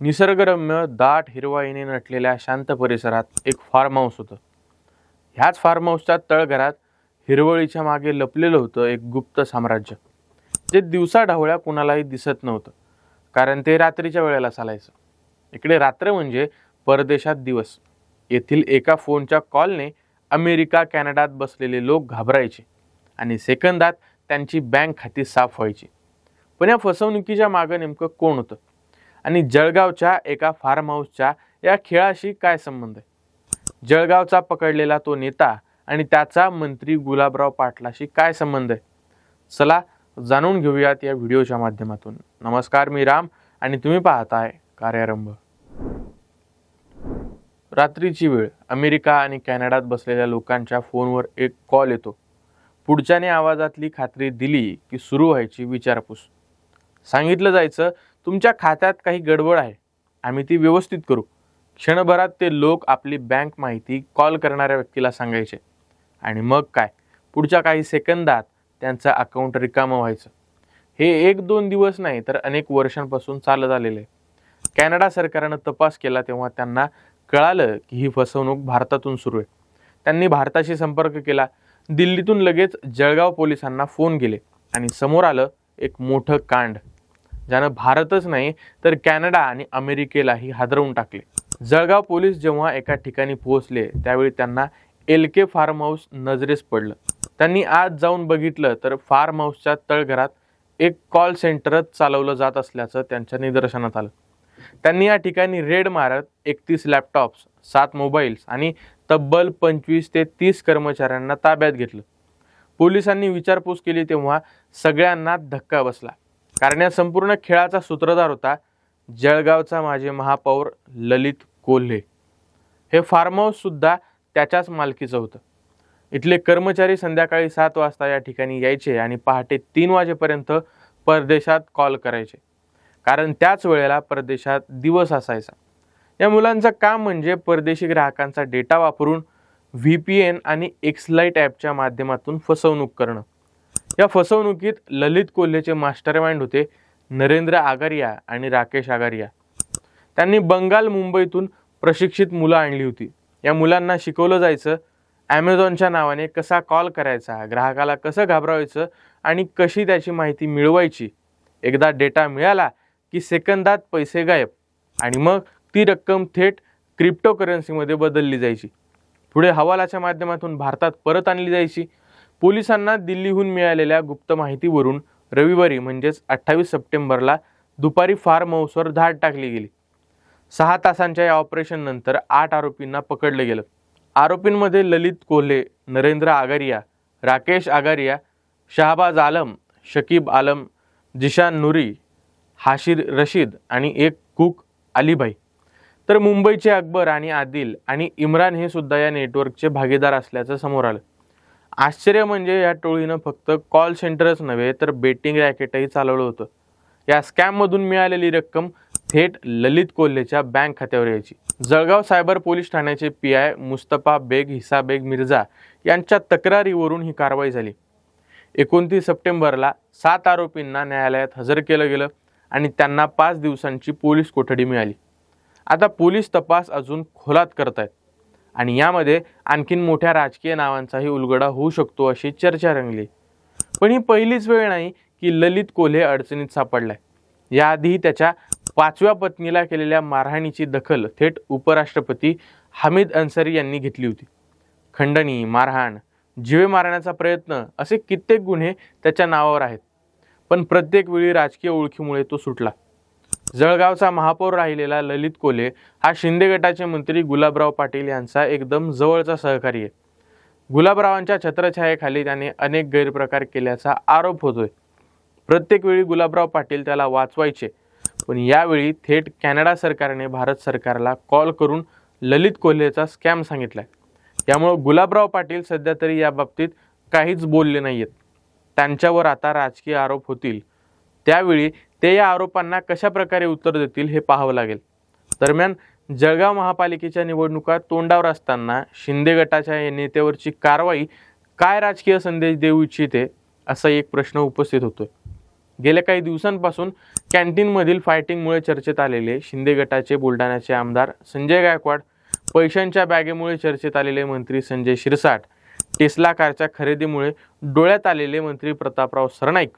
निसर्गरम्य दाट हिरवाईने नटलेल्या शांत परिसरात एक फार्म हाऊस होतं. ह्याच फार्म हाऊसच्या तळघरात हिरवळीच्या मागे लपलेलं होतं एक गुप्त साम्राज्य. जे दिवसा ढवळ्या कुणालाही दिसत नव्हतं कारण ते रात्रीच्या वेळेला चालायचं. इकडे रात्र म्हणजे परदेशात दिवस. येथील एका फोनच्या कॉलने अमेरिका कॅनडात बसलेले लोक घाबरायचे आणि सेकंदात त्यांची बँक खाती साफ व्हायची. पण या फसवणुकीच्या मागं नेमकं कोण होतं? आणि जळगावच्या एका फार्म हाऊसच्या या खेळाशी काय संबंध आहे? जळगावचा पकडलेला तो नेता आणि त्याचा मंत्री गुलाबराव पाटलाशी काय संबंध आहे? चला जाणून घेऊयात या व्हिडिओच्या माध्यमातून. नमस्कार मी राम आणि तुम्ही पाहताय कार्यारंभ. रात्रीची वेळ. अमेरिका आणि कॅनडात बसलेल्या लोकांच्या फोनवर एक कॉल येतो. पुढच्याने आवाजातली खात्री दिली की सुरू व्हायची विचारपूस. सांगितलं जायचं तुमच्या खात्यात काही गडबड आहे. आम्ही ती व्यवस्थित करू. क्षणभरात ते लोक आपली बँक माहिती कॉल करणाऱ्या व्यक्तीला सांगायचे. आणि मग काय? पुढच्या काही सेकंदात त्यांचं अकाउंट रिकामं व्हायचं. हे एक दोन दिवस नाही तर अनेक वर्षांपासून चालत आलेलं. आहे कॅनडा सरकारनं तपास केला तेव्हा त्यांना कळालं की ही फसवणूक भारतातून सुरू आहे. त्यांनी भारताशी संपर्क केला. दिल्लीतून लगेच जळगाव पोलिसांना फोन केले. आणि समोर आलं एक मोठं कांड. ज्यानं भारतच नाही तर कॅनडा आणि अमेरिकेलाही हादरवून टाकले. जळगाव पोलीस जेव्हा एका ठिकाणी पोहोचले त्यावेळी त्यांना एल के फार्म हाऊस नजरेस पडलं. त्यांनी आज जाऊन बघितलं तर फार्म हाऊसच्या तळघरात एक कॉल सेंटरच चालवलं जात असल्याचं त्यांच्या निदर्शनात आलं. त्यांनी या ठिकाणी रेड मारत एकतीस लॅपटॉप्स सात मोबाईल्स आणि तब्बल पंचवीस ते तीस कर्मचाऱ्यांना ताब्यात घेतलं. पोलिसांनी विचारपूस केली तेव्हा सगळ्यांना धक्का बसला. कारण या संपूर्ण खेळाचा सूत्रधार होता जळगावचा माझे महापौर ललित कोल्हे. हे फार्म हाऊससुद्धा त्याच्याच मालकीचं होतं. इथले कर्मचारी संध्याकाळी सात वाजता या ठिकाणी यायचे आणि पहाटे तीन वाजेपर्यंत परदेशात कॉल करायचे. कारण त्याच वेळेला परदेशात दिवस असायचा. या मुलांचं काम म्हणजे परदेशी ग्राहकांचा डेटा वापरून व्ही पी एन आणि एक्सलाईट ॲपच्या माध्यमातून फसवणूक करणं. या फसवणुकीत ललित कोल्हेचे मास्टर माइंड होते नरेंद्र आगारिया आणि राकेश आगारिया. त्यांनी बंगाल मुंबईतून प्रशिक्षित मुलं आणली होती. या मुलांना शिकवलं जायचं ॲमेझॉनच्या नावाने कसा कॉल करायचा ग्राहकाला कसं घाबरवायचं आणि कशी त्याची माहिती मिळवायची. एकदा डेटा मिळाला की सेकंदात पैसे गायब आणि मग ती रक्कम थेट क्रिप्टोकरन्सीमध्ये बदलली जायची. पुढे हवालाच्या माध्यमातून भारतात परत आणली जायची. पोलिसांना दिल्लीहून मिळालेल्या गुप्त माहितीवरून रविवारी म्हणजेच अठ्ठावीस सप्टेंबरला दुपारी फार्म हाऊसवर धाड टाकली गेली. सहा तासांच्या या ऑपरेशननंतर आठ आरोपींना पकडलं गेलं. आरोपींमध्ये ललित कोल्हे नरेंद्र आगारिया राकेश आगारिया शहाबाज आलम शकीब आलम जिशान नुरी हाशिर रशीद आणि एक कुक अलीभाई तर मुंबईचे अकबर आणि आदिल आणि इम्रान हे सुद्धा या नेटवर्कचे भागीदार असल्याचं समोर आलं. आश्चर्य म्हणजे या टोळीनं फक्त कॉल सेंटरच नव्हे तर बेटिंग रॅकेटही चालवलं होतं. या स्कॅममधून मिळालेली रक्कम थेट ललित कोल्हेच्या बँक खात्यावर यायची. जळगाव सायबर पोलीस ठाण्याचे पी आय मुस्तफा बेग हिसा बेग मिर्झा यांच्या तक्रारीवरून ही कारवाई झाली. एकोणतीस सप्टेंबरला सात आरोपींना न्यायालयात हजर केलं गेलं आणि त्यांना पाच दिवसांची पोलीस कोठडी मिळाली. आता पोलीस तपास अजून खोलात करत आहेत आणि यामध्ये आणखीन मोठ्या राजकीय नावांचाही उलगडा होऊ शकतो अशी चर्चा रंगली. पण ही पहिलीच वेळ नाही की ललित कोल्हे अडचणीत सापडलाय. याआधी त्याच्या पाचव्या पत्नीला केलेल्या मारहाणीची दखल थेट उपराष्ट्रपती हामिद अन्सारी यांनी घेतली होती. खंडणी मारहाण जीवे मारण्याचा प्रयत्न असे कित्येक गुन्हे त्याच्या नावावर आहेत. पण प्रत्येक वेळी राजकीय ओळखीमुळे तो सुटला. जळगावचा महापौर राहिलेला ललित कोल्हे हा शिंदे गटाचे मंत्री गुलाबराव पाटील यांचा एकदम जवळचा सहकारी आहे. गुलाबरावांच्या छत्रछायेखाली त्याने अनेक गैरप्रकार केल्याचा आरोप होतोय. प्रत्येक वेळी गुलाबराव पाटील त्याला वाचवायचे पण यावेळी थेट कॅनडा सरकारने भारत सरकारला कॉल करून ललित कोल्हेचा स्कॅम सांगितलाय. त्यामुळं गुलाबराव पाटील सध्या तरी या बाबतीत काहीच बोलले नाही आहेत त्यांच्यावर आता राजकीय आरोप होतील त्यावेळी ते या आरोपांना कशा प्रकारे उत्तर देतील हे पाहावं लागेल. दरम्यान जळगाव महापालिकेच्या निवडणुका तोंडावर असताना शिंदे गटाच्या या नेत्यावरची कारवाई काय राजकीय संदेश देऊ इच्छिते असा एक प्रश्न उपस्थित होतोय. गेल्या काही दिवसांपासून कॅन्टीनमधील फायटिंगमुळे चर्चेत आलेले शिंदे गटाचे बुलढाण्याचे आमदार संजय गायकवाड पैशांच्या बॅगेमुळे चर्चेत आलेले मंत्री संजय शिरसाट टेस्ला कारच्या खरेदीमुळे डोळ्यात आलेले मंत्री प्रतापराव सरनाईक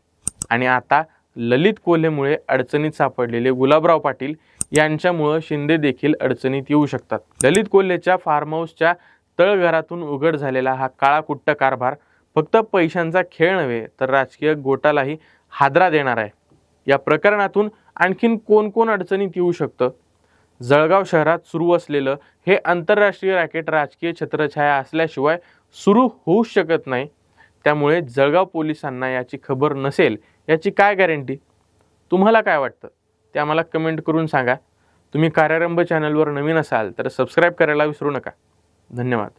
आणि आता ललित कोल्हेमुळे अडचणीत सापडलेले गुलाबराव पाटील यांच्यामुळं शिंदे देखील अडचणीत येऊ शकतात. ललित कोल्हेच्या फार्म हाऊसच्या तळघरातून उघड झालेला हा काळा कुट्ट कारभार फक्त पैशांचा खेळ नव्हे तर राजकीय गोटालाही हादरा देणार आहे. या प्रकरणातून आणखीन कोण कोण अडचणीत येऊ शकतं? जळगाव शहरात सुरू असलेलं हे आंतरराष्ट्रीय रॅकेट राजकीय छत्रछाया असल्याशिवाय सुरू होऊ शकत नाही. त्यामुळे जळगाव पोलिसांना याची खबर नसेल याची काय गॅरंटी? तुम्हाला काय वाटतं? ते आम्हाला कमेंट करून सांगा. तुम्ही कार्यारंभ चॅनलवर नवीन असाल तर सबस्क्राईब करायला विसरू नका. धन्यवाद.